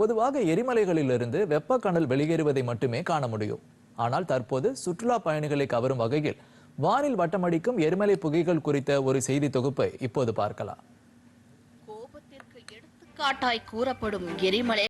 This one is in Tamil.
பொதுவாக எரிமலைகளிலிருந்து வெப்பக்கனல் வெளியேறுவதை மட்டுமே காண முடியும். ஆனால் தற்போது சுற்றுலா பயணிகளை கவரும் வகையில் வானில் வட்டமடிக்கும் எரிமலை புகைகள் குறித்த ஒரு செய்தி தொகுப்பை இப்போது பார்க்கலாம். கோபத்திற்கு எடுத்துக்காட்டாய் கூறப்படும் எரிமலை